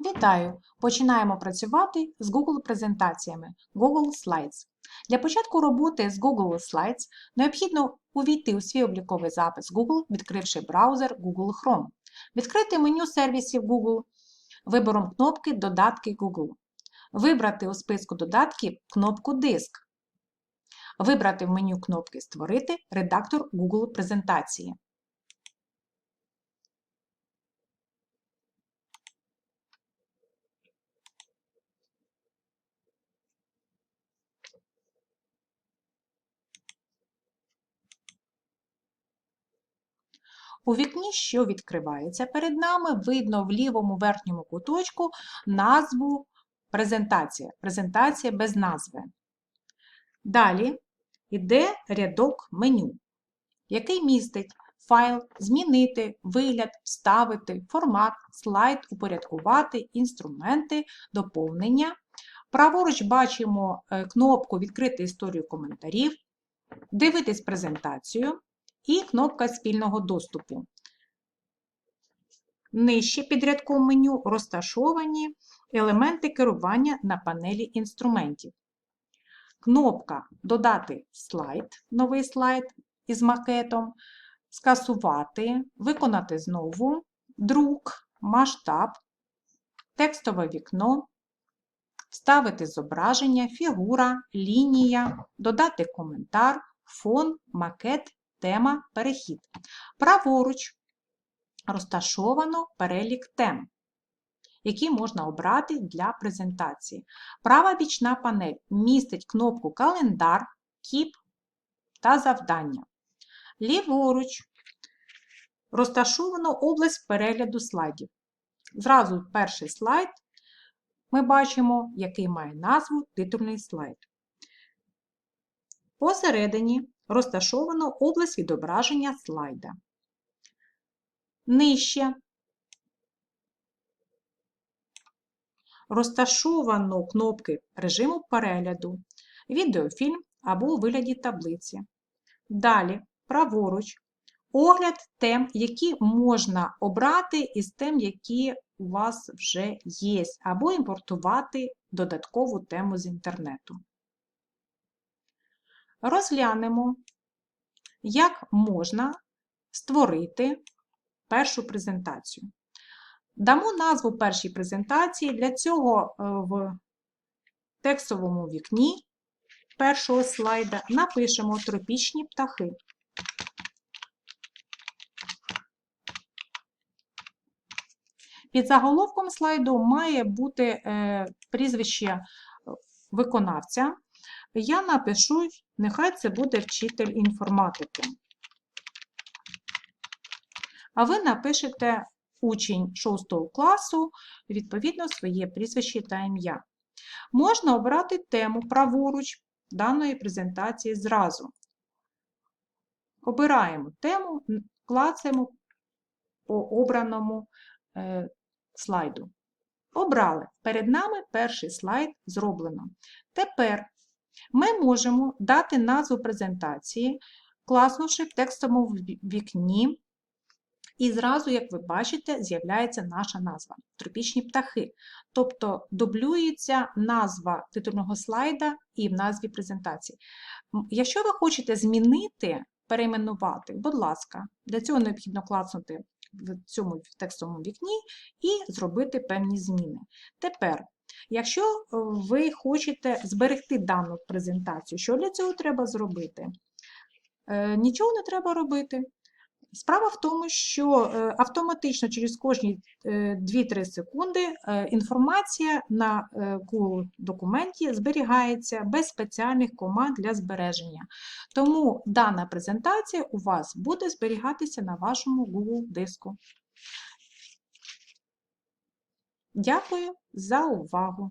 Вітаю! Починаємо працювати з Google презентаціями Google Slides. Для початку роботи з Google Slides необхідно увійти у свій обліковий запис Google, відкривши браузер Google Chrome, відкрити меню сервісів Google вибором кнопки Додатки Google, вибрати у списку додатків кнопку Диск, вибрати в меню кнопки Створити редактор Google презентації. У вікні, що відкривається перед нами, видно в лівому верхньому куточку назву презентація. Презентація без назви. Далі йде рядок меню, який містить файл, змінити, вигляд, вставити, формат, слайд, упорядкувати, інструменти, доповнення. Праворуч бачимо е, кнопку Відкрити історію коментарів, дивитись презентацію і кнопка спільного доступу. Нижче під рядком меню розташовані елементи керування на панелі інструментів. Кнопка Додати слайд, новий слайд із макетом, скасувати, виконати знову, друк, масштаб, текстове вікно, вставити зображення, фігура, лінія, додати коментар, фон, макет Тема Перехід. Праворуч розташовано перелік тем, які можна обрати для презентації. Права бічна панель містить кнопку Календар, Кіп та Завдання. Ліворуч розташовано область перегляду слайдів. Зразу перший слайд ми бачимо, який має назву титульний слайд. Посередині розташовано область відображення слайда. Нижче розташовано кнопки режиму перегляду, відеофільм або у вигляді таблиці. Далі, праворуч, огляд тем, які можна обрати із тем, які у вас вже є, або імпортувати додаткову тему з інтернету розглянемо, як можна створити першу презентацію. Дамо назву першій презентації. Для цього е, в текстовому вікні першого слайда напишемо тропічні птахи. Під заголовком слайду має бути е, прізвище виконавця, я напишу, нехай це буде вчитель інформатики. А ви напишете учень 6 класу, відповідно, своє прізвище та ім'я. Можна обрати тему праворуч даної презентації зразу. Обираємо тему, клацаємо по обраному е, слайду. Обрали. Перед нами перший слайд зроблено. Тепер ми можемо дати назву презентації, класнувши в текстовому вікні, і зразу, як ви бачите, з'являється наша назва тропічні птахи. Тобто дублюється назва титульного слайда і в назві презентації. Якщо ви хочете змінити, перейменувати, будь ласка, для цього необхідно класнути в цьому текстовому вікні і зробити певні зміни. Тепер Якщо е, ви хочете зберегти дану презентацію, що для цього треба зробити? Е, нічого не треба робити. Справа в тому, що е, автоматично через кожні 2-3 секунди інформація на Google документі зберігається без спеціальних команд для збереження. Тому дана презентація у вас буде зберігатися на вашому Google диску. Дякую за увагу!